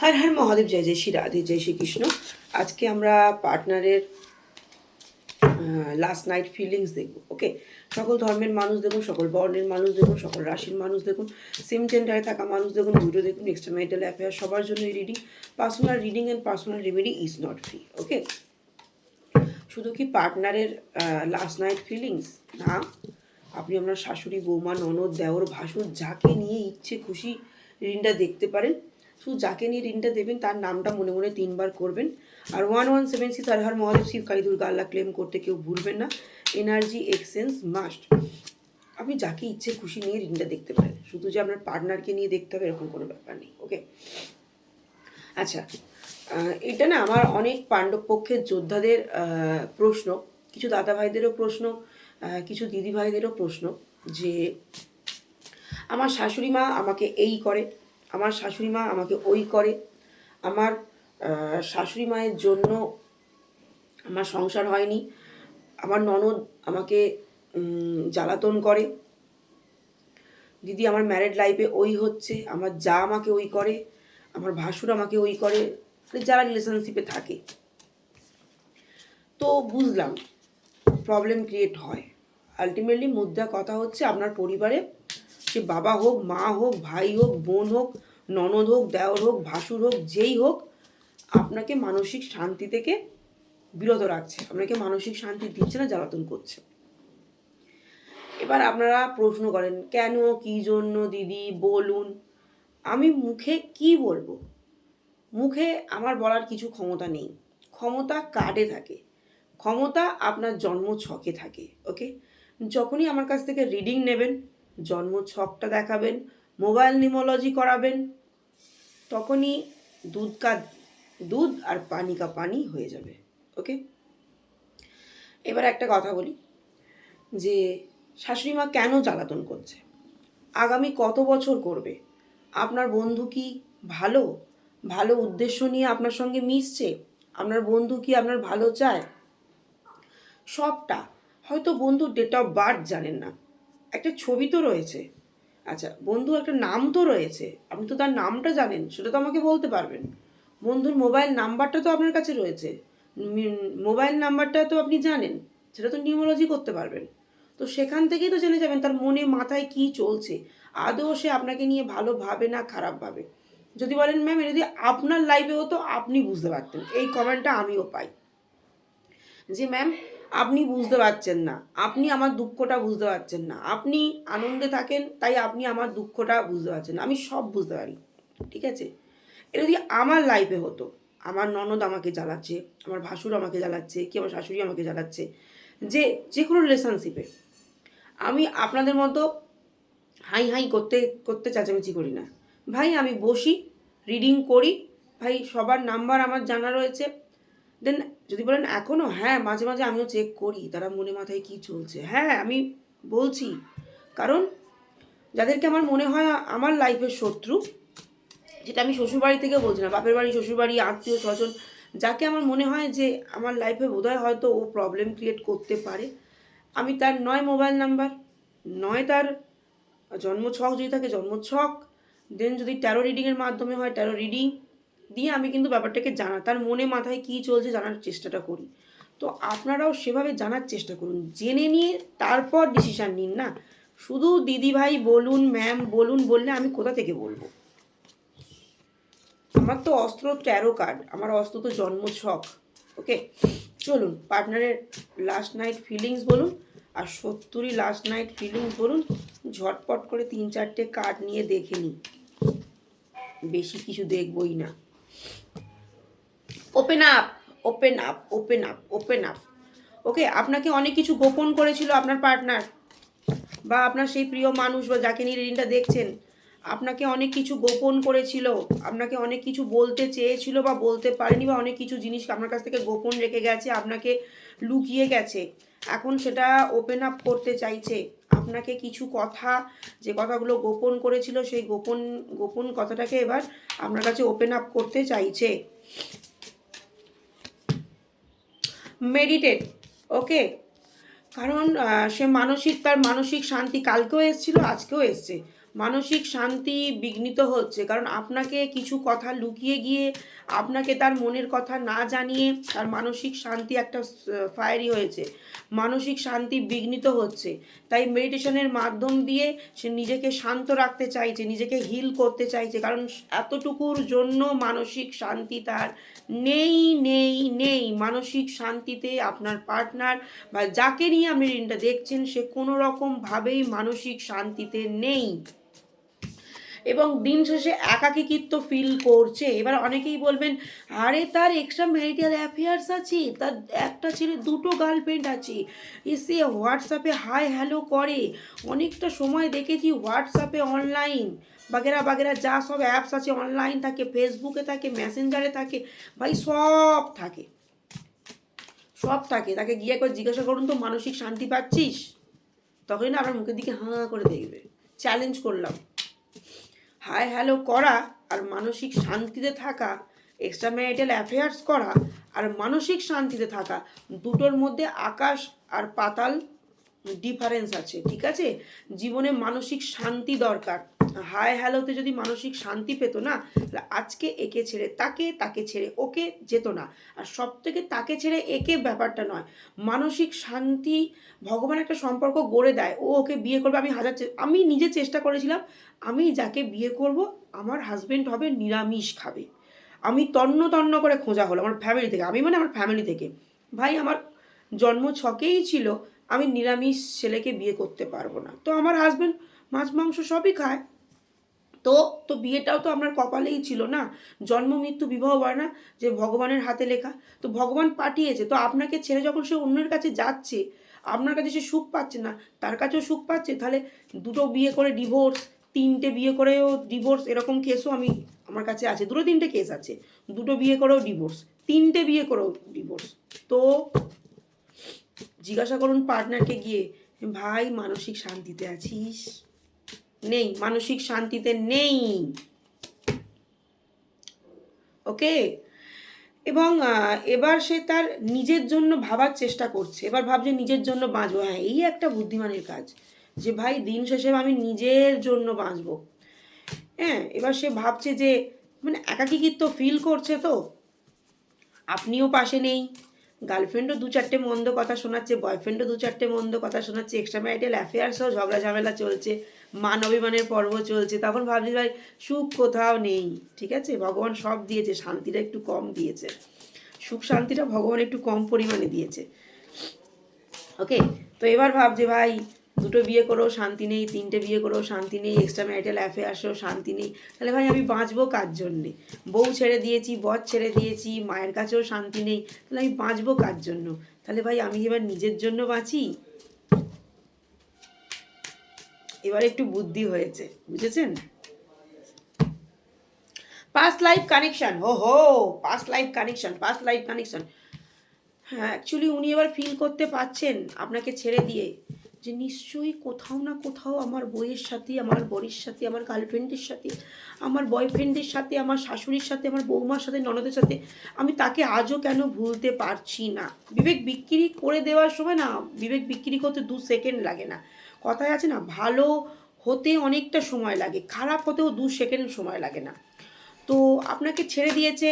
হর হর মহাদেব, জয় জয় শ্রী রাধে, জয় শ্রীকৃষ্ণ আজকে আমরা পার্টনারের লাস্ট নাইট ফিলিংস দেখব ওকে সকল ধর্মের মানুষ দেখুন, সকল বর্ণের মানুষ দেখুন, সকল রাশির মানুষ দেখুন সেম জেন্ডারে থাকা মানুষ দেখুন ভিডিও দেখুন এক্সট্রা মেন্টাল অ্যাফেয়ার সবার জন্য reading personal reading and personal remedy is not free okay শুধু কি পার্টনারের লাস্ট নাইট ফিলিংস না, আপনি আপনার শাশুড়ি, বৌমা, ননদ, দেওর, ভাসুর, যাকে নিয়ে ইচ্ছে খুশি ঋণটা দেখতে পারেন। শুধু যাকে নিয়ে ঋণটা দেবেন, তার নামটা মনে মনে তিনবার করবেন। আর ওয়ান ওয়ান সেভেন সিক্স আর হর মহাদেব শিব কালী দুর্গা আল্লাহ ক্লেম করতে কেউ ভুলবেন না। এনার্জি এক্সচেঞ্জ মাস্ট আপনি যাকে ইচ্ছে খুশি নিয়ে ঋণটা দেখতে পারেন। শুধু যে আপনার পার্টনারকে নিয়ে দেখতে হবে, এরকম কোনো ব্যাপার নেই ওকে আচ্ছা এটা না আমার অনেক পাণ্ডব পক্ষের যোদ্ধাদের প্রশ্ন। কিছু দাদা ভাইদেরও প্রশ্ন কিছু দিদি ভাইদেরও প্রশ্ন যে, আমার শাশুড়ি মা আমাকে এই করে আমার শাশুড়ি মা আমাকে ওই করে। আমার শাশুড়ি মায়ের জন্য আমার সংসার হয়নি। আমার ননদ আমাকে জ্বালাতন করে। দিদি আমার ম্যারেড লাইফে ওই হচ্ছে। আমার যা আমাকে ওই করে। আমার ভাসুর আমাকে ওই করে। মানে যারা রিলেশনশিপে থাকে। তো বুঝলাম প্রবলেম ক্রিয়েট হয়। আলটিমেটলি মুদ্রা কথা হচ্ছে আপনার পরিবারে সে বাবা হোক, মা হোক, ভাই হোক, বোন হোক, ননদ হোক, দেওর হোক, ভাসুর হোক, যেই হোক, আপনাকে মানসিক শান্তি থেকে বিরত রাখছে। আপনাকে মানসিক শান্তি দিচ্ছে না, জ্বালাতন করছে। এবার আপনারা প্রশ্ন করেন, কেন, কি জন্য, দিদি, বলুন। আমি মুখে কি বলব? মুখে আমার বলার কিছু ক্ষমতা নেই। ক্ষমতা কার্ডে থাকে। ক্ষমতা আপনার জন্ম ছকে থাকে, ওকে? যখনই আমার কাছ থেকে রিডিং নেবেন জন্ম ছকটা দেখাবেন, মোবাইল নিমোলজি করাবেন, তখনই দুধ কা দুধ আর পানি কা পানি হয়ে যাবে, ওকে? এবার একটা কথা বলি, যে শাশুড়ি মা কেন জ্বালাতন করছে? আগামী কত বছর করবে? আপনার বন্ধু কি ভালো? ভালো উদ্দেশ্য নিয়ে আপনার সঙ্গে মিশছে? আপনার বন্ধু কি আপনার ভালো চায়? সবটা হয়তো বন্ধুর ডেট অফ বার্থ জানেন না। একটা ছবি তো রয়েছে। আচ্ছা বন্ধু একটা নাম তো রয়েছে। আপনি তো তার নামটা জানেন, সেটা তো আমাকে বলতে পারবেন। বন্ধুর মোবাইল নাম্বারটা তো আপনার কাছে রয়েছে। মোবাইল নাম্বারটা তো আপনি জানেন, সেটা তো নিউমোলজি করতে পারবেন। তো সেখান থেকেই তো জেনে যাবেন তার মনে মাথায় কি চলছে। আদৌ সে আপনাকে নিয়ে ভালো ভাবে না খারাপ ভাবে। যদি বলেন, ম্যাম, এটা যদি আপনার লাইফে হতো, আপনি বুঝতে পারতেন। এই কমেন্টটা আমিও পাই। যে, ম্যাম আপনি বুঝতে পারছেন না। আপনি আমার দুঃখটা বুঝতে পারছেন না। আপনি আনন্দে থাকেন, তাই আপনি আমার দুঃখটা বুঝতে পারছেন না। আমি সব বুঝতে পারি, ঠিক আছে? এটা যদি আমার লাইফে হতো, আমার ননদ আমাকে জ্বালাচ্ছে, আমার ভাসুর আমাকে জ্বালাচ্ছে, কি আমার শাশুড়ি আমাকে জ্বালাচ্ছে, যে যে কোনো রিলেশনশিপে আমি আপনাদের মতো হাই হাই করতে করতে চেঁচামেচি করি না। ভাই, আমি বসি রিডিং করি, ভাই, সবার নাম্বার আমার জানা রয়েছে দেন যদি বলেন এখনও হ্যাঁ মাঝে মাঝে আমিও চেক করি তারা মনে মাথায় কি চলছে। হ্যাঁ আমি বলছি, কারণ যাদেরকে আমার মনে হয় আমার লাইফের শত্রু, যেটা আমি শ্বশুরবাড়ি থেকে বলছি না বাপের বাড়ি, শ্বশুরবাড়ি, আত্মীয় স্বজন, যাকে আমার মনে হয় যে আমার লাইফে বোধহয় হয়তো ও প্রবলেম ক্রিয়েট করতে পারে। আমি তার নয় মোবাইল নাম্বার নয় তার জন্মছক যদি থাকে, জন্মছক দেন যদি ট্যারো রিডিংয়ের মাধ্যমে হয় ট্যারো রিডিং দিয়ে আমি কিন্তু ব্যাপারটাকে জানা, তার মনে মাথায় কী চলছে জানার চেষ্টাটা করি। তো আপনারাও সেভাবে জানার চেষ্টা করুন, জেনে নিয়ে তারপর ডিসিশান নিন না। শুধু দিদিভাই বলুন ম্যাম বলুন, বললে আমি কোথা থেকে বলব? আমার তো অস্ত্র ট্যারো কার্ড আমার অস্ত্র তো জন্ম ছক ওকে চলুন পার্টনারের লাস্ট নাইট ফিলিংস বলুন, আর সত্তরই লাস্ট নাইট ফিলিংস বলুন, ঝটপট করে তিন চারটে কার্ড নিয়ে দেখে নিই বেশি কিছু দেখবই না। Open up open up open up open up okay আপনাকে অনেক কিছু গোপন করেছিল আপনার পার্টনার বা আপনার সেই প্রিয় মানুষ বা যাকে নিয়ে রিডিংটা দেখছেন। আপনাকে অনেক কিছু গোপন করেছিল, আপনাকে অনেক কিছু বলতে চেয়েছিল বা বলতে পারেনি বা অনেক কিছু জিনিস আপনার কাছ থেকে গোপন রেখে গেছে, আপনাকে লুকিয়ে গেছে। এখন সেটা ওপেন আপ করতে চাইছে। আপনাকে কিছু কথা, যে কথাগুলো গোপন করেছিল, সেই গোপন গোপন কথাটাকে এবার আপনার কাছে ওপেন আপ করতে চাইছে। মেডিটেট ওকে কারণ সে মানসিক তার মানসিক শান্তি কালকেও এসেছিল আজকেও এসছে। মানসিক শান্তি বিঘ্নিত হচ্ছে। কারণ আপনাকে কিছু কথা লুকিয়ে গিয়ে আপনাকে তার মনের কথা না জানিয়ে তার মানসিক শান্তি একটা ফায়ারি হয়েছে। মানসিক শান্তি বিঘ্নিত হচ্ছে। তাই মেডিটেশনের মাধ্যম দিয়ে সে নিজেকে শান্ত রাখতে চাইছে, নিজেকে হিল করতে চাইছে। কারণ এতটুকুর জন্য মানসিক শান্তি তার নেই নেই নেই। মানসিক শান্তিতে আপনার পার্টনার বা যাকে নিয়ে আপনি ঋণটা দেখছেন, সে কোনো রকমভাবেই মানসিক শান্তিতে নেই। এবং দিন শেষে একাকিত্ব ফিল করছে। এবার অনেকেই বলবেন, আরে, তার এক্সট্রা ম্যারিটাল অ্যাফেয়ার্স আছে, তার একটা ছেলে, দুটো গার্লফ্রেন্ড আছে। এসে হোয়াটসঅ্যাপে হাই হ্যালো করে। অনেকটা সময় দেখেছি হোয়াটসঅ্যাপে অনলাইন বাগেরা বাগেরা, যা সব অ্যাপস আছে অনলাইন থাকে ফেসবুকে থাকে মেসেঞ্জারে থাকে, ভাই, সব থাকে। সব থাকে। তাকে গিয়ে একবার জিজ্ঞাসা করুন তো, মানসিক শান্তি পাচ্ছিস? তখনই না আপনার মুখের দিকে হাঁ করে দেখবে। চ্যালেঞ্জ করলাম। হাই হ্যালো করা আর মানসিক শান্তিতে থাকা এক্সট্রা ম্যারিটাল অ্যাফেয়ার্স করা আর মানসিক শান্তিতে থাকা, দুটোর মধ্যে আকাশ আর পাতাল ডিফারেন্স আছে, ঠিক আছে? জীবনে মানসিক শান্তি দরকার। হাই হ্যালোতে যদি মানসিক শান্তি পেতো না, তাহলে আজকে একে ছেড়ে তাকে তাকে ছেড়ে ওকে যেত না। আর সব থেকে তাকে ছেড়ে একে ব্যাপারটা নয়। মানসিক শান্তি ভগবান একটা সম্পর্ক গড়ে দেয়। ও ওকে বিয়ে করবে, আমি হাজার আমি নিজে চেষ্টা করেছিলাম, আমি যাকে বিয়ে করব, আমার হাজবেন্ড হবে নিরামিষ খাবে। আমি তন্ন তন্ন করে খোঁজা হলো আমার ফ্যামিলি থেকে। আমি মানে আমার ফ্যামিলি থেকে। ভাই, আমার জন্ম ছকেই ছিল, আমি নিরামিষ ছেলেকে বিয়ে করতে পারব না। তো আমার হাজবেন্ড মাছ, মাংস সবই খায়। তো তো বিয়েটাও তো আপনার কপালেই ছিল না। জন্ম, মৃত্যু, বিবাহ হয় না, যে ভগবানের হাতে লেখা। তো ভগবান পাঠিয়েছে, তো আপনাকে ছেড়ে যখন সে অন্যের কাছে যাচ্ছে, আপনার কাছে সে সুখ পাচ্ছে না, তার কাছেও সুখ পাচ্ছে, তাহলে দুটো বিয়ে করে ডিভোর্স তিনটে বিয়ে করেও ডিভোর্স এরকম কেসও আমি, আমার কাছে আছে। দুটো তিনটে কেস আছে। দুটো বিয়ে করেও ডিভোর্স তিনটে বিয়ে করেও ডিভোর্স তো জিজ্ঞাসা করুন পার্টনারকে গিয়ে, ভাই, মানসিক শান্তিতে আছিস? নেই, মানসিক শান্তিতে নেই। ওকে? এবং এবার সে তার নিজের জন্য ভাবার চেষ্টা করছে। এবার ভাবছে নিজের জন্য বাঁচবো। হ্যাঁ এই একটা বুদ্ধিমানের কাজ। যে ভাই, দিন শেষে আমি নিজের জন্য বাঁচবো। হ্যাঁ এবার সে ভাবছে যে মানে একাকিত্ব ফিল করছে তো। আপনিও পাশে নেই। গার্লফ্রেন্ডও দু চারটে মন্দ কথা শোনাচ্ছে, বয়ফ্রেন্ডও দু চারটে মন্দ কথা শোনাচ্ছে এক্সট্রা ম্যারিটাল অ্যাফেয়ার্সও ঝগড়া ঝামেলা চলছে। মান অভিমানের পর্ব চলছে, তখন ভাবছি ভাই সুখ কোথাও নেই, ঠিক আছে? ভগবান সব দিয়েছে, শান্তিটা একটু কম দিয়েছে। সুখ শান্তিটা ভগবান একটু কম পরিমাণে দিয়েছে। ওকে তো এবার ভাবছে ভাই, দুটো বিয়ে করেও শান্তি নেই, তিনটে বিয়ে করেও শান্তি নেই এক্সট্রা ম্যারিটাল অ্যাফেয়ার্সেও শান্তি নেই। তাহলে ভাই আমি বাঁচবো কার জন্যে? বউ ছেড়ে দিয়েছি, বর ছেড়ে দিয়েছি, মায়ের কাছেও শান্তি নেই, তাহলে আমি বাঁচবো কার জন্য? তাহলে ভাই আমি এবার নিজের জন্য বাঁচি? এবার একটু বুদ্ধি হয়েছে, বুঝেছেন? পাস্ট লাইফ কানেকশন ও হো past life connection past life connection হ্যাঁ অ্যাকচুয়ালি উনি এবার ফিল করতে পারছেন আপনাকে ছেড়ে দিয়ে যে নিশ্চয়ই কোথাও না কোথাও আমার বইয়ের সাথে, আমার বরের সাথে, আমার গার্লফ্রেন্ডের সাথে, আমার বয়ফ্রেন্ডের সাথে, আমার শাশুড়ির সাথে, আমার বৌমার সাথে, ননদের সাথে আমি তাকে আজও কেন ভুলতে পারছি না? বিবেক বিক্রি করে দেওয়ার সময় না, বিবেক বিক্রি করতে দু সেকেন্ড লাগে না। কথায় আছে না, ভালো হতে অনেকটা সময় লাগে, খারাপ হতেও দু সেকেন্ড সময় লাগে না। তো আপনাকে ছেড়ে দিয়েছে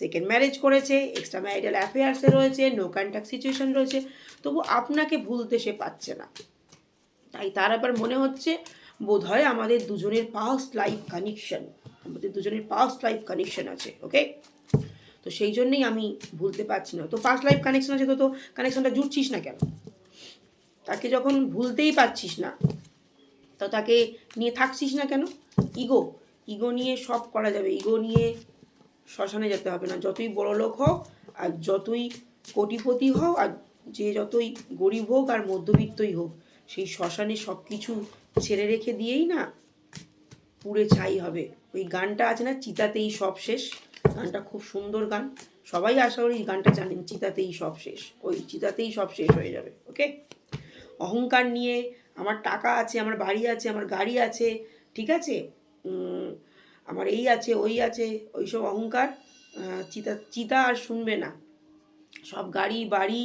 সেকেন্ড ম্যারেজ করেছে এক্সট্রা ম্যারিটাল অ্যাফেয়ার্সে রয়েছে নো কন্ট্যাক্ট সিচুয়েশন রয়েছে, তবু আপনাকে ভুলতে সে পাচ্ছে না। তাই তার আবার মনে হচ্ছে বোধহয় আমাদের দুজনের পাস্ট লাইফ কানেকশন আমাদের দুজনের পাস্ট লাইফ কানেকশন আছে ওকে তো সেই জন্যেই আমি ভুলতে পারছি না। তো পাস্ট লাইফ কানেকশন আছে তো তো কানেকশনটা জুটছিস না কেন? তাকে যখন ভুলতেই পারছিস না, তো তাকে নিয়ে থাকছিস না কেন? ইগো ইগো নিয়ে সব করা যাবে। ইগো নিয়ে শ্মশানে যেতে হবে না। যতই বড় লোক হোক আর যতই কোটিপতি হোক আর যে যতই গরিব হোক আর মধ্যবিত্তই হোক, সেই শ্মশানে সব কিছু ছেড়ে রেখে দিয়েই না পুড়ে ছাই হবে। ওই গানটা আছে না, চিতাতেই সব শেষ। গানটা খুব সুন্দর গান। সবাই আশা করি গানটা জানেন, চিতাতেই সব শেষ। ওই চিতাতেই সব শেষ হয়ে যাবে। ওকে অহংকার নিয়ে, আমার টাকা আছে, আমার বাড়ি আছে, আমার গাড়ি আছে, ঠিক আছে? আমার এই আছে, ওই আছে, ওইসব অহংকার চিতা চিতা আর শুনবে না। সব গাড়ি, বাড়ি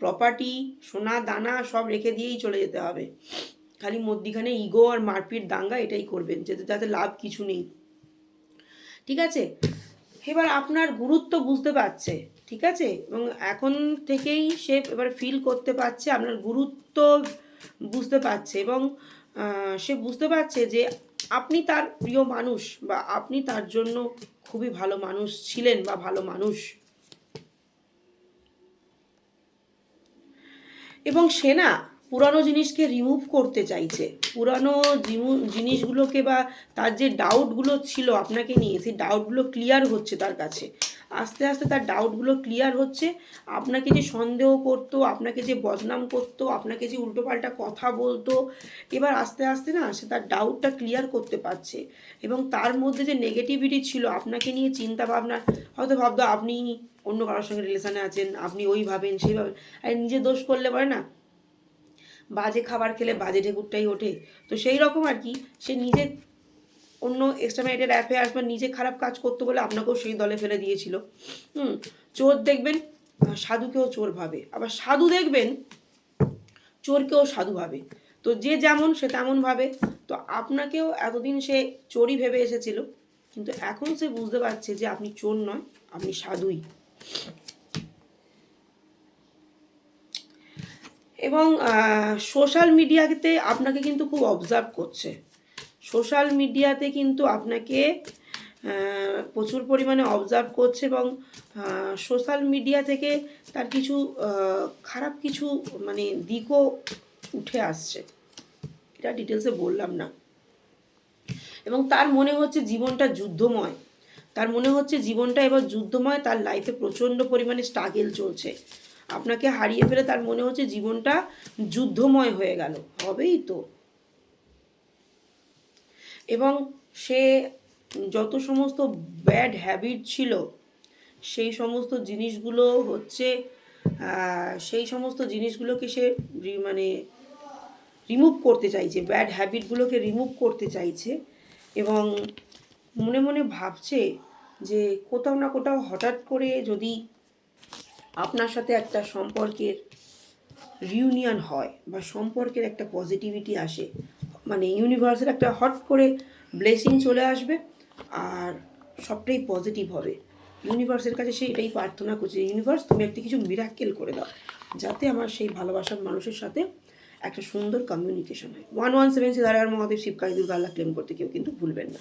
প্রপার্টি সোনা, দানা সব রেখে দিয়েই চলে যেতে হবে। খালি মধ্যিখানে ইগো আর মারপিট দাঙ্গা এটাই করবেন, যাতে যাতে লাভ কিছু নেই। ঠিক আছে? এবার আপনার গুরুত্ব বুঝতে পারছে। ঠিক আছে? এবং এখন থেকেই সে এবার ফিল করতে পারছে, আপনার গুরুত্ব বুঝতে পারছে এবং সে বুঝতে পারছে যে আপনি তার প্রিয় মানুষ বা আপনি তার জন্য খুবই ভালো মানুষ ছিলেন বা ভালো মানুষ। এবং সে না পুরানো জিনিসকে রিমুভ করতে চাইছে। পুরানো জিনিসগুলোকে বা তার যে ডাউটগুলো ছিল আপনাকে নিয়ে, সেই ডাউটগুলো ক্লিয়ার হচ্ছে তার কাছে। আস্তে আস্তে তার ডাউটগুলো ক্লিয়ার হচ্ছে। আপনাকে যে সন্দেহ করতো, আপনাকে যে বদনাম করতো, আপনাকে যে উল্টোপাল্টা কথা বলতো, এবার আস্তে আস্তে না সে তার ডাউটটা ক্লিয়ার করতে পারছে। এবং তার মধ্যে যে নেগেটিভিটি ছিল, আপনাকে নিয়ে চিন্তা ভাবনা, হয়তো ভাবতো আপনি অন্য কারোর সঙ্গে রিলেশানে আছেন, আপনি ওই ভাবেন, সেই ভাবেন। আর নিজে দোষ করলে পারে না বাজে খাবার খেলে বাজে ঢেকুরটাই ওঠে। তো সেই রকম আর কি, সে নিজে অন্য এক্সট্রামেটেড অ্যাফেয়ার্স বা নিজে খারাপ কাজ করতো বলে আপনাকেও সেই দলে ফেলে দিয়েছিল। হুম, চোর দেখবেন সাধুকেও চোর ভাবে। আবার সাধু দেখবেন, চোরকেও সাধু ভাবে। তো যে যেমন, সে তেমন ভাবে। তো আপনাকেও এতদিন সে চোরই ভেবে এসেছিল, কিন্তু এখন সে বুঝতে পারছে যে আপনি চোর নয়, আপনি সাধুই। এবং সোশ্যাল মিডিয়াতে আপনাকে কিন্তু খুব অবজার্ভ করছে। সোশ্যাল মিডিয়াতে কিন্তু আপনাকে প্রচুর পরিমাণে অবজার্ভ করছে এবং সোশ্যাল মিডিয়া থেকে তার কিছু খারাপ কিছু মানে দিকও উঠে আসছে। এটা ডিটেলসে বললাম না। এবং তার মনে হচ্ছে জীবনটা যুদ্ধময়। তার মনে হচ্ছে জীবনটা এবার যুদ্ধময়, তার লাইফে প্রচণ্ড পরিমাণে স্ট্রাগেল চলছে। আপনাকে হারিয়ে ফেলে তার মনে হচ্ছে জীবনটা যুদ্ধময় হয়ে গেল। হবেই তো। এবং সে যত সমস্ত ব্যাড হ্যাবিট ছিল, সেই সমস্ত জিনিসগুলো হচ্ছে সেই সমস্ত জিনিসগুলোকে সে মানে রিমুভ করতে চাইছে ব্যাড হ্যাবিটগুলোকে রিমুভ করতে চাইছে এবং মনে মনে ভাবছে যে কোথাও না কোথাও হঠাৎ করে যদি আপনার সাথে একটা সম্পর্কের রিউনিয়ন হয় বা সম্পর্কের একটা পজিটিভিটি আসে মানে ইউনিভার্সের একটা হট করে ব্লেসিং চলে আসবে আর সবটাই পজিটিভ হবে। ইউনিভার্সের কাছে সে এটাই প্রার্থনা করছে ইউনিভার্স তুমি একটা কিছু মিরাক্কেল করে দাও, যাতে আমার সেই ভালোবাসার মানুষের সাথে একটা সুন্দর কমিউনিকেশন হয়। ওয়ান ওয়ান সেভেন সিদারার মহাদেব, শিবকালী দুর্গা আল্লাহ ক্লেম করতে কেউ কিন্তু ভুলবেন না।